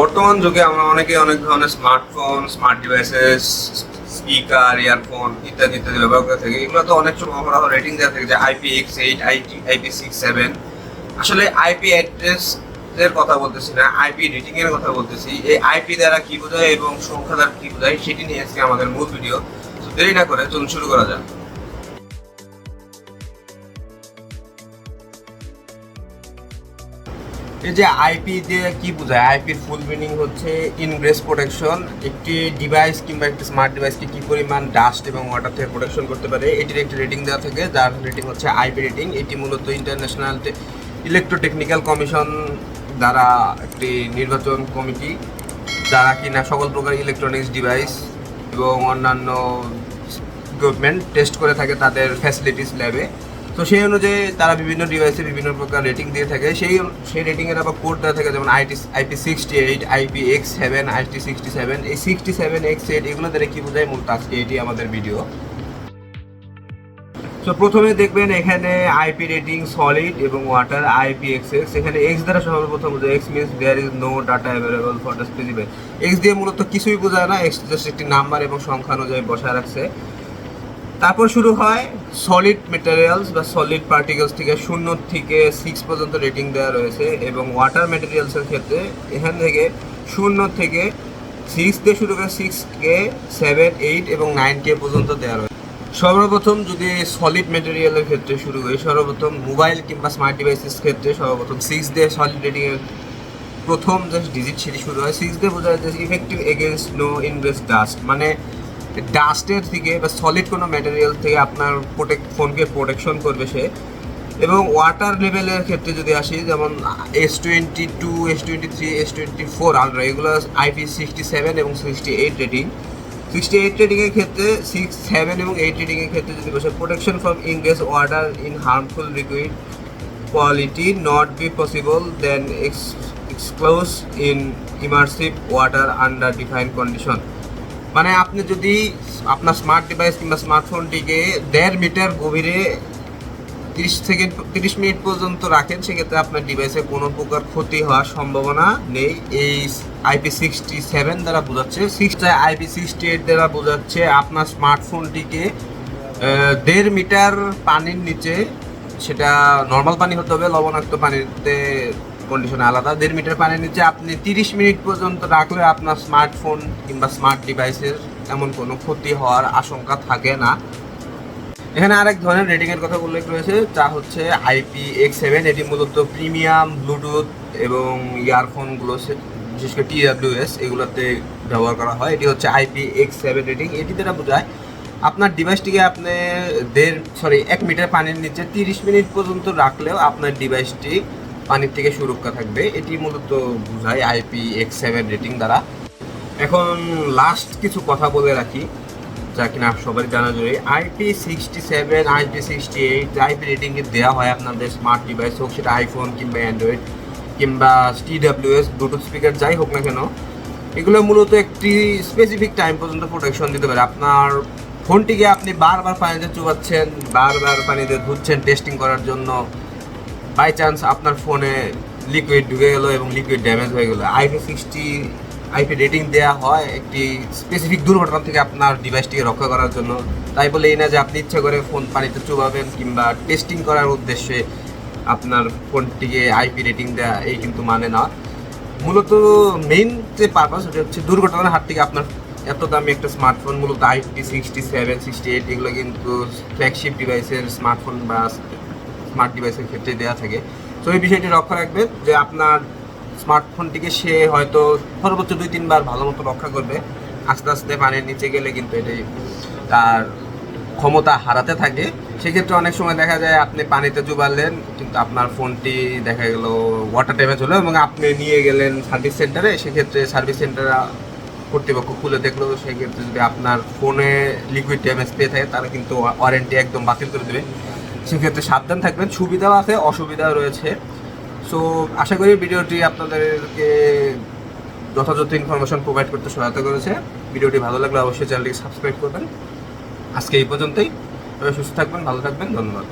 বর্তমান যুগে আমরা অনেকে অনেক ধরনের smartphone smart devices speaker earphone ইত্যাদি ইত্যাদি ব্যবহার করে থাকি। এগুলো তো অনেক সময় আমরা রেটিং দেওয়া থাকে যে IP X eight IT IP six seven আসলে আইপি অ্যাড্রেস এর কথা বলতেছি না আইপি রেটিং এর কথা বলতেছি। এই আইপি দ্বারা কি বোঝায় এবং সংখ্যা দ্বারা কি বোঝায় সেটি নিয়ে আজকে আমাদের মূল ভিডিও দেরি না করে, চলুন শুরু করা যাক। এই যে আইপি দিয়ে কি বোঝায়? আইপির ফুল মিনিং হচ্ছে ইনগ্রেস প্রোটেকশন একটি ডিভাইস কিংবা একটি স্মার্ট ডিভাইসকে কি পরিমাণ ডাস্ট এবং ওয়াটার থেকে প্রোটেকশন করতে পারে, এটির একটি রেটিং দেওয়া থাকে, যার রেটিং হচ্ছে আইপি রেটিং এটি মূলত ইন্টারন্যাশনাল ইলেকট্রোটেকনিক্যাল কমিশন দ্বারা একটি নির্বাচন কমিটি যারা কিনা সকল প্রকার ইলেকট্রনিক্স ডিভাইস এবং অন্যান্য ইকুইপমেন্ট টেস্ট করে থাকে তাদের ফ্যাসিলিটিস ল্যাবে তো সেই অনুযায়ী তারা বিভিন্ন ডিভাইসে বিভিন্ন প্রকার রেটিং দিয়ে থাকে। সেই সেই রেটিংয়ের আবার কোড দেওয়া থাকে, যেমন IT IP sixty eight IP X seven IT sixty seven এই সিক্সটি সেভেন এক্স এইট এগুলো দ্বারা কী বোঝায় মূলত আজকে এটি আমাদের ভিডিও তো প্রথমে দেখবেন এখানে আইপি রেটিং সলিড এবং ওয়াটার আইপি এক্স এক্স এখানে এক্স দ্বারা সর্বপ্রথম বোঝায় X means there is no data available for the specific X দিয়ে মূলত কিছুই বোঝায় না এক্স জাস্ট একটি নাম্বার এবং সংখ্যা অনুযায়ী বসায় রাখছে। তারপর শুরু হয় সলিড মেটেরিয়ালস বা সলিড পার্টিকেলস থেকে শূন্য থেকে সিক্স পর্যন্ত রেটিং দেওয়া রয়েছে এবং ওয়াটার মেটেরিয়ালসের ক্ষেত্রে এখান থেকে শূন্য থেকে সিক্স দিয়ে শুরু করে সিক্স কে সেভেন এইট এবং নাইন কে পর্যন্ত দেওয়া রয়েছে। সর্বপ্রথম যদি সলিড মেটেরিয়ালের ক্ষেত্রে শুরু করি, সর্বপ্রথম মোবাইল কিংবা স্মার্ট ডিভাইসের ক্ষেত্রে সর্বপ্রথম সিক্স দিয়ে সলিড রেটিংয়ের প্রথম যে ডিজিট সেটি শুরু হয় সিক্স দিয়ে বোঝা যাচ্ছে effective against no invest dust মানে ডাস্টের থেকে বা সলিড কোনো ম্যাটেরিয়াল থেকে আপনার প্রোটেক্ট ফোনকে প্রোটেকশন করবে সে। এবং ওয়াটার লেভেলের ক্ষেত্রে যদি আসি, যেমন S twenty two S twenty three S twenty four ultra এগুলো আইপি সিক্সটি সেভেন এবং sixty eight rating sixty eight রেটিংয়ের ক্ষেত্রে সিক্স সেভেন এবং এইট রেটিংয়ের ক্ষেত্রে যদি বসে protection from ingress water in harmful liquid quality not be possible then X exclose in immersive water under defined condition মানে আপনি যদি আপনার স্মার্ট ডিভাইস কিংবা স্মার্টফোনটিকে দেড় মিটার গভীরে তিরিশ থেকে তিরিশ মিনিট পর্যন্ত রাখেন, সেক্ষেত্রে আপনার ডিভাইসে কোনো প্রকার ক্ষতি হওয়ার সম্ভাবনা নেই। এই আইপি সিক্সটি সেভেন দ্বারা বোঝাচ্ছে সিক্সটা আইপি সিক্সটি এইট দ্বারা বোঝাচ্ছে আপনার স্মার্টফোনটিকে দেড় মিটার পানির নিচে, সেটা নর্মাল পানি হতে হবে, লবণাক্ত পানিতে কন্ডিশন আলাদা। দেড় মিটার পানির নিচে আপনি তিরিশ মিনিট পর্যন্ত রাখলে আপনার স্মার্টফোন কিংবা স্মার্ট ডিভাইসের এমন কোনো ক্ষতি হওয়ার আশঙ্কা থাকে না। এখানে আরেক ধরনের রেটিং এর কথা উল্লেখ রয়েছে, যা হচ্ছে আইপি এক্স সেভেন এটি মূলত প্রিমিয়াম ব্লুটুথ এবং ইয়ারফোনগুলো বিশেষ করে টিডাব্লিউএস এগুলোতে ব্যবহার করা হয়। এটি হচ্ছে আইপি এক্স সেভেন রেটিং এটি দ্বারা বোঝায়, আপনার ডিভাইসটিকে আপনি দেড় সরি এক মিটার পানির নিচে তিরিশ মিনিট পর্যন্ত রাখলেও আপনার ডিভাইসটি পানির থেকে সুরক্ষা থাকবে, এটি মূলত বোঝায় আইপি এক্স সেভেন রেটিং দ্বারা। এখন লাস্ট কিছু কথা বলে রাখি, যা কিনা সবাই জানা জরুরি। IP sixty seven IP sixty eight IP rating দেওয়া হয় আপনাদের স্মার্ট ডিভাইস হোক, সেটা আইফোন কিংবা অ্যান্ড্রয়েড কিংবা টিডাব্লিউএস ব্লুটুথ স্পিকার যাই হোক না কেন, এগুলো মূলত একটি স্পেসিফিক টাইম পর্যন্ত প্রোটেকশন দিতে পারে। আপনার ফোনটিকে আপনি বারবার পানিতে চুবাচ্ছেন, বারবার পানিতে ধুচ্ছেন টেস্টিং করার জন্য বাই চান্স আপনার ফোনে লিকুইড ঢুকে গেলো এবং লিকুইড ড্যামেজ হয়ে গেলো। আইপি সিক্সটি আইপি রেটিং দেওয়া হয় একটি স্পেসিফিক দুর্ঘটনা থেকে আপনার ডিভাইসটিকে রক্ষা করার জন্য। তাই বলে এই না যে আপনি ইচ্ছে করে ফোন পানিতে চুবাবেন কিংবা টেস্টিং করার উদ্দেশ্যে আপনার ফোনটিকে আইপি রেটিং দেওয়া এই কিন্তু মানে না। মূলত মেইন যে পারপাস সেটা হচ্ছে দুর্ঘটনার হাত থেকে আপনার এত দামি একটা স্মার্টফোন মূলত IP sixty seven sixty eight এগুলো কিন্তু ফ্ল্যাগশিপ ডিভাইসের স্মার্টফোন বা স্মার্ট ডিভাইসের ক্ষেত্রে দেওয়া থাকে। তো এই বিষয়টি লক্ষ্য রাখবেন যে আপনার স্মার্টফোনটিকে সে হয়তো সর্বোচ্চ দুই, তিনবার ভালো মতো রক্ষা করবে। আস্তে আস্তে পানির নিচে গেলে কিন্তু এটাই তার ক্ষমতা হারাতে থাকে। সেক্ষেত্রে অনেক সময় দেখা যায় আপনি পানিতে চুবালেন, কিন্তু আপনার ফোনটি দেখা গেল ওয়াটার ড্যামেজ হলো এবং আপনি নিয়ে গেলেন সার্ভিস সেন্টারে সেক্ষেত্রে সার্ভিস সেন্টার কর্তৃপক্ষ খুলে দেখল, সেক্ষেত্রে যদি আপনার ফোনে লিকুইড ড্যামেজ পেয়ে থাকে তারা কিন্তু ওয়ারেন্টি একদম বাতিল করে দেবে। সেক্ষেত্রে সাবধান থাকবেন। সুবিধাও আছে, অসুবিধাও রয়েছে। সো আশা করি ভিডিওটি আপনাদেরকে যথাযথ ইনফরমেশন প্রোভাইড করতে সহায়তা করেছে। ভিডিওটি ভালো লাগলে অবশ্যই চ্যানেলটিকে সাবস্ক্রাইব করবেন। আজকে এই পর্যন্তই। তবে সুস্থ থাকবেন, ভালো থাকবেন। ধন্যবাদ।